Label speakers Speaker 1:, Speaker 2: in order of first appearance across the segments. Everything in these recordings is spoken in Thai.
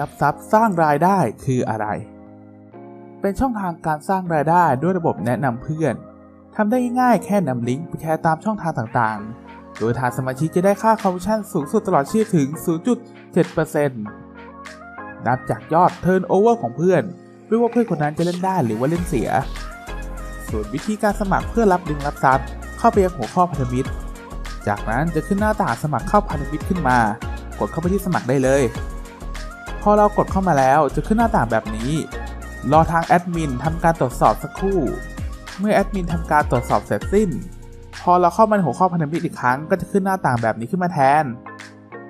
Speaker 1: รับทรัพย์สร้างรายได้คืออะไร เป็นช่องทางการสร้างรายได้ด้วยระบบแนะนำเพื่อนทำได้ง่ายแค่นำลิงก์ไปแชร์ตามช่องทางต่างๆ โดยทางสมาชิกจะได้ค่าคอมมิชชั่นสูงสุดตลอดชีพถึง 0.7%นับจากยอดเทิร์นโอเวอร์ของเพื่อน ไม่ว่าเพื่อนคนนั้นจะเล่นได้หรือว่าเล่นเสีย ส่วนวิธีการสมัครเพื่อรับลิงก์รับทรัพย์ เข้าไปยังหัวข้อพันธมิตร จากนั้นจะขึ้นหน้าต่างสมัครเข้าพันธมิตรขึ้นมา กดเข้าไปที่สมัครได้เลย พอเรากดเข้ามาแล้วจะขึ้นหน้าต่างแบบนี้ รอทางแอดมินทำการตรวจสอบสักครู่ เมื่อแอดมินทำการตรวจสอบเสร็จสิ้น พอเราเข้ามาในหัวข้อพันธมิตรอีกครั้งก็จะขึ้นหน้าต่างแบบนี้ขึ้นมาแทน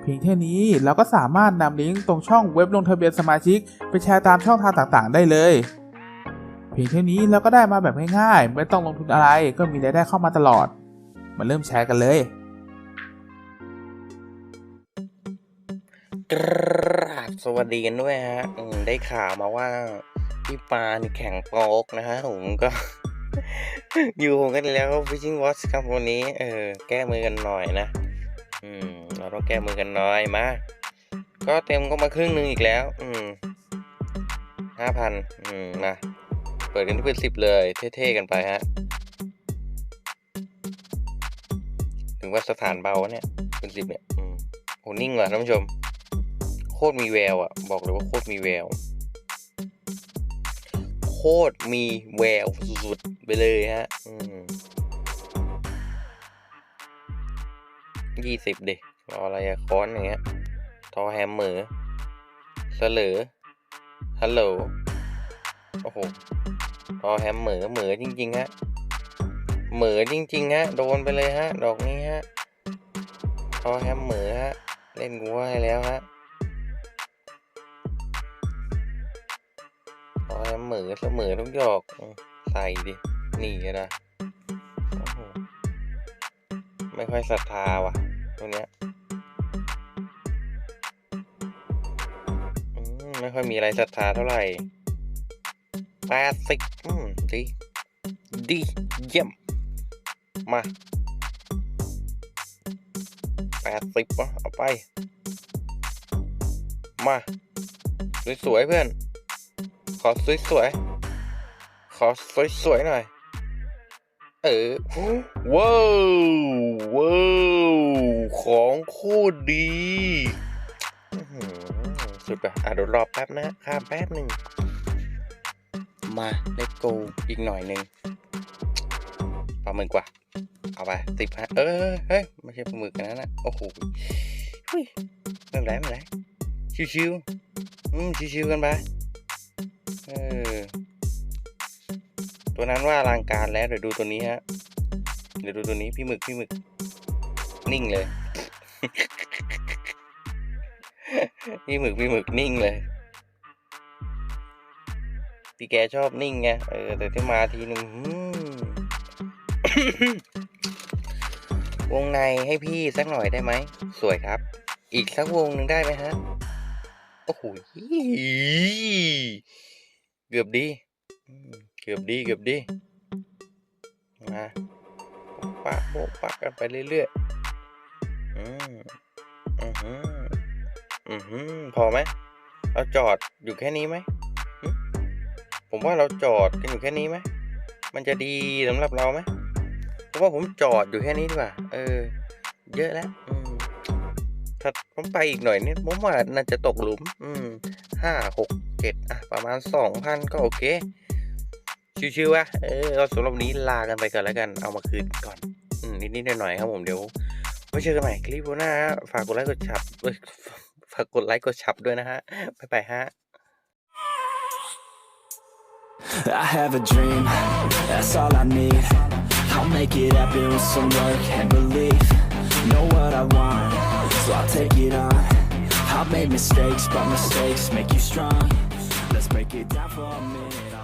Speaker 1: เพียงแค่นี้เราก็สามารถนำลิงก์ตรงช่องเว็บลงทะเบียนสมาชิก ไปแชร์ตามช่องทางต่างๆ ได้เลย เพียงแค่นี้เราก็ได้มาแบบง่ายๆ ไม่ต้องลงทุนอะไรก็มีรายได้เข้ามาตลอด มาเริ่มแชร์กันเลย
Speaker 2: กราบ สวัสดีกันด้วยฮะได้ข่าวมาว่าพี่ปานี่แข่งโป๊กนะฮะผมก็ อยู่กันแล้ว Fishing Watch ครับวันนี้ เออ แก้มือกันหน่อยนะ อืม เราต้องแก้มือกันหน่อยมา ก็เต็มก็มาครึ่งหนึ่งอีกแล้ว อืมห้าพันอืมมาเปิดกันที่เป็นสิบเลย เท่ๆกันไปฮะ ถึงว่าสถานเบาเนี่ยเป็นสิบเนี่ย อืมโหนิ่งว่ะท่านผู้ชม ตรมีแววอะบอกเลยว่าโคตรมีแวว โคตรมีแววสุดๆไปเลยฮะยี่สิบดิรออะไรอะคอนอย่างเงี้ย ทอแฮมเหมือเสลอฮัลโหล โอ้โห ทอแฮมเหมือเหมือจริงๆฮะ เหมือจริงๆฮะ โดนไปเลยฮะ ดอกนี้ฮะ ทอแฮมเหมือฮะ เล่นกูให้แล้วฮะ มเหมือเสมอทุกดอกอืมใส่ดิหนี่ก็ได้โอ้โหไม่ค่อยศรัทธาว่ะตัวเนี้ยไม่ค่อยมีอะไรศรัทธาเท่าไหร่แปดสิบดี ดีเยี่ยม มาแปดสิบวะเอาไป มา สวยๆเพื่อน ขอสวยๆ ขอสวยๆหน่อย เออ ว้าวว้าวของโคตรดี สุดอะอะเดี๋ยวรอแป๊บนะข้ามแป๊บหนึ่ง มาเลตโกอีกหน่อยหนึ่งปลาหมึกกว่า เอาไปสิบฮะเออเฮ้ย ไม่ใช่ปลาหมึกอันนั้นะ โอ้โหหุ้ยไม่เป็นไรไม่เป็นไรชิวๆอืมชิวๆกันไป เออ ตัวนั้นว่าอลังการแล้ว เดี๋ยวดูตัวนี้ฮะ เดี๋ยวดูตัวนี้พี่หมึกพี่หมึก นิ่งเลย พี่หมึกพี่หมึกนิ่งเลย พี่แกชอบนิ่งไง เออ แต่ที่มาทีนึงวงในให้พี่สักหน่อยได้ไหม สวยครับ อีกสักวงหนึ่งได้ไหมฮะ โอ้โห เกือบดีอืมเกือบดี เกือบดีมาปะโบกปะกันไปเรื่อยๆอืมอือหืออือหือพอไหมเราจอดอยู่แค่นี้ไหมหึผมว่าเราจอดกันอยู่แค่นี้ไหมมันจะดีสำหรับเราไหมผมว่าผมจอดอยู่แค่นี้ดีกว่า เออ เยอะแล้ว อืม ถ้าผมไปอีกหน่อยเนี่ยผมว่าน่าจะตกหลุม อืมห้าหกเจ็ดอะ ประมาณสองพันก็โอเค ชิวๆอะเออเราสำหรับวันนี้ลากันไปก่อนแล้วกันเอามาคืนก่อน อืมนิดๆหน่อยๆครับผมเดี๋ยวไว้เจอกันใหม่คลิปหน้าฝากกดไลค์กดชับฝากกดไลค์กดชับด้วยนะฮะบ๊ายบายฮะ
Speaker 3: I have a dream, that's all I need. I'll make it happen with some work and belief. Know what I want, so I'll take it on. I've made mistakes, but mistakes make you strong. Let's break it down for a minute.